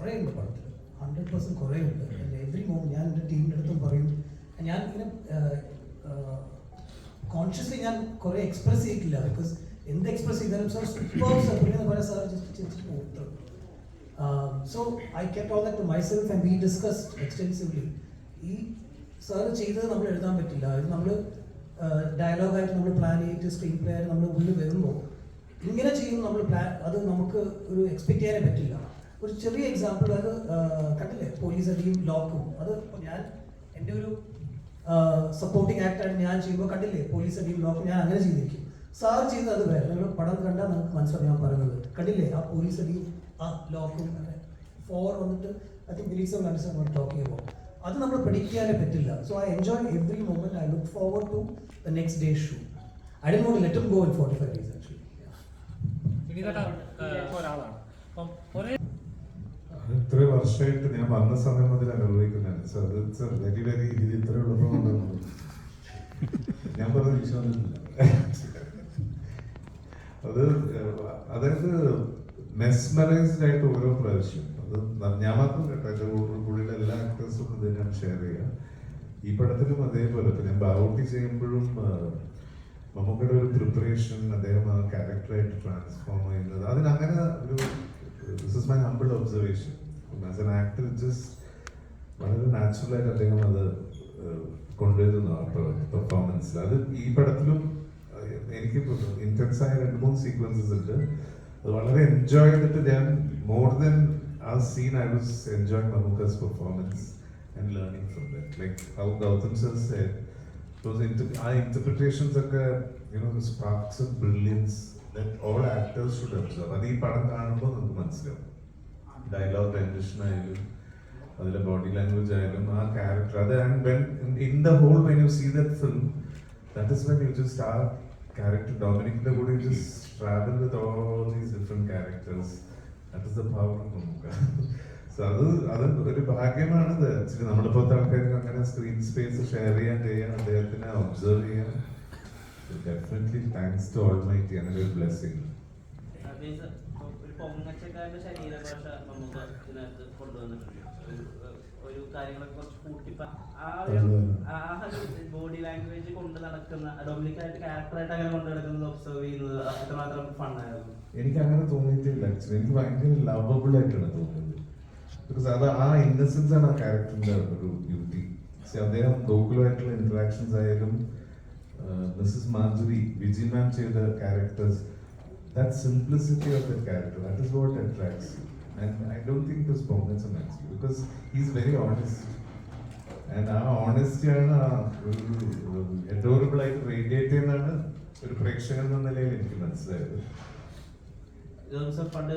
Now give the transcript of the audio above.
കുറേ ഉണ്ട് പടത്തിൽ. ഹൺഡ്രഡ് പെർസെന്റ് കുറേ ഉണ്ട് എവറി മോമെന്റ് ഞാൻ എന്റെ ടീമിന്റെ അടുത്തും പറയും. ഞാൻ ഇങ്ങനെ കോൺഷ്യസ്ലി ഞാൻ കുറേ എക്സ്പ്രസ് ചെയ്തിട്ടില്ല. ബിക്കോസ് എന്ത് എക്സ്പ്രസ് ചെയ്താലും സാർ സൂപ്പർ സാർ പോലെ സാർ ജസ്റ്റ് ജസ്റ്റ് പോകും so I get all that myself and we discuss extensively ഈ സാർ ചെയ്തത് നമ്മൾ എഴുതാൻ പറ്റില്ല. ഇത് നമ്മൾ ഡയലോഗായിട്ട് നമ്മൾ പ്ലാൻ ചെയ്തിട്ട് സ്ക്രീൻ പ്ലേ ആയിട്ട് നമ്മൾ ഉള്ളിൽ വരുമ്പോൾ ഇങ്ങനെ ചെയ്യുമ്പോൾ നമ്മൾ പ്ലാൻ അത് നമുക്ക് ഒരു എക്സ്പെക്ട് ചെയ്യാനേ പറ്റില്ല. ഒരു ചെറിയ എക്സാമ്പിൾ അത് കണ്ടില്ലേ? പോലീസ് അടിയും ലോക്കും. അത് ഞാൻ എന്റെ ഒരു സപ്പോർട്ടിങ് ആക്ടായിട്ട് ഞാൻ ചെയ്യുമ്പോൾ കണ്ടില്ലേ? പോലീസ് അടിയും ലോക്കും ഞാൻ അങ്ങനെ ചെയ്തിരിക്കും. സാർ ചെയ്തത് അത് വേറെ. നിങ്ങൾ പടം കണ്ടാൽ നമുക്ക് മനസ്സിലാവും ഞാൻ പറയുന്നത്. കണ്ടില്ലേ? ആ പോലീസ് അടിയും ആ ലോക്കും അങ്ങനെ ഫോർ വന്നിട്ട് I think believes of understand talk ചെയ്യുമ്പോൾ അത് നമ്മൾ പഠിക്കാനേ പറ്റില്ല. So I enjoy every moment I look forward to the next day sure I do let go in forty five days actually ഒരാളാണ്. അപ്പം ഒരേ ഇത്ര വർഷമായിട്ട് ഞാൻ വന്ന സമയം മുതൽ അനുഭവിക്കുന്നതാണ്. സർ അത് സർ വെരി വെരി ഇത് ഇത്ര ഉള്ളപ്പോൾ ഞാൻ പറഞ്ഞ വിശ്വാസമില്ല അത് അതായത് മെസ്മറൈസ്ഡ് ആയിട്ട് ഓരോ പ്രാവശ്യം. അത് ഞാൻ മാത്രം കേട്ടോ എന്റെ കൂടെ എല്ലാ ആക്ടേഴ്സും ഇത് ഞാൻ ഷെയർ ചെയ്യാം. ഈ പടത്തിലും അതേപോലെ ഞാൻ ബാവൂട്ടി ചെയ്യുമ്പോഴും മമ്മൂക്കയുടെ ഒരു പ്രിപ്പറേഷൻ അദ്ദേഹം ആ ക്യാരക്ടറായിട്ട് ട്രാൻസ്ഫോം ചെയ്യുന്നത്. അതിനങ്ങനെ ഒരു this is my humble observation as an actor just വളരെ നാച്ചുറലായിട്ട് അദ്ദേഹം അത് കൊണ്ടുവരുന്നു ആ പെർഫോമൻസ് അത് ഈ പടത്തിലും എനിക്ക് ഇന്റൻസ് ആയ രണ്ട് മൂന്ന് സീക്വൻസസ് ഉണ്ട്. അത് വളരെ എൻജോയ് ചെയ്തിട്ട് ഞാൻ മോർ ദൻ ആ scene I was enjoy മമുക്കസ് performance and learning from that like how Gautham sir ആ ഇന്റർപ്രിറ്റേഷൻസ് ഒക്കെ you know sparks of brilliance that all actors should observe അത് ഈ പടം കാണുമ്പോൾ നമുക്ക് മനസ്സിലാവും. ഡയലോഗ് ടെൻഷൻ ആയാലും അതിലെ ബോഡി ലാംഗ്വേജ് ആയാലും ആ ക്യാരക്ടർ അത് in the whole when you see that that character ഡൊമിനിക്കിന്റെ കൂടെ ട്രാവൽ ഡിഫറെന്റ് ക്യാരക്ടേഴ്സ് അത് ഒരു ഭാഗ്യമാണ് ആക്ച്വലി നമ്മളിപ്പോഴത്തെ ആൾക്കാർക്ക് അങ്ങനെ സ്ക്രീൻ സ്പേസ് ഷെയർ ചെയ്യാൻ ചെയ്യാൻ അദ്ദേഹത്തിനെ ഒബ്സർവ് ചെയ്യാൻ. ഡെഫിനറ്റ്ലി താങ്ക്സ് ടു ഓൾ ഒരു ബ്ലെസ്സിങ് ഒരു ശരീരഭാഷ നമുക്ക് ഇതിനകത്ത് കൊണ്ടുവന്നിട്ടുണ്ട്. ഒരു കാര്യങ്ങളൊക്കെ കുറച്ച് കൂട്ടിപ്പ ആ ഒരു ആ ഒരു ബോഡി ലാംഗ്വേജ് കൊണ്ട് നടക്കുന്ന ഡൊമിനിക്കായിട്ട് ക്യാരക്ടറായിട്ട് അങ്ങനെ കൊണ്ട് നടക്കുന്നത് ഒബ്സർവ് ചെയ്യുന്നത് അത്രമാത്രം ഫണ്ണായിരുന്നു എനിക്ക് അങ്ങനെ തോന്നിയിട്ടില്ല ആക്ച്വലി എനിക്ക് ഭയങ്കര ലവബിൾ ആയിട്ടാണ് തോന്നുന്നത് ബിക്കോസ് അത് ആ ഇന്നസെൻസ് ആണ് ആ ക്യാരക്ടറിന്റെ ഒരു ബ്യൂട്ടി അദ്ദേഹം ഗോകുലമായിട്ടുള്ള ഇന്ററാക്ഷൻസ് ആയാലും മിസ്സസ് മാധുരി വിജിൻ മാം ചെയ്ത characters that simplicity of the character that is what attracts and I don't think this പൊങ്ങച്ചൻ actually because he's very honest and ആ ഓണസ്റ്റിയാണ് ആ ഒരു എഡോറബിൾ ആയിട്ട് റേഡിയേറ്റ് ചെയ്യുന്നതാണ് ഒരു പ്രേക്ഷകൻ എന്ന നിലയിൽ എനിക്ക് മനസ്സിലായത്. പണ്ട്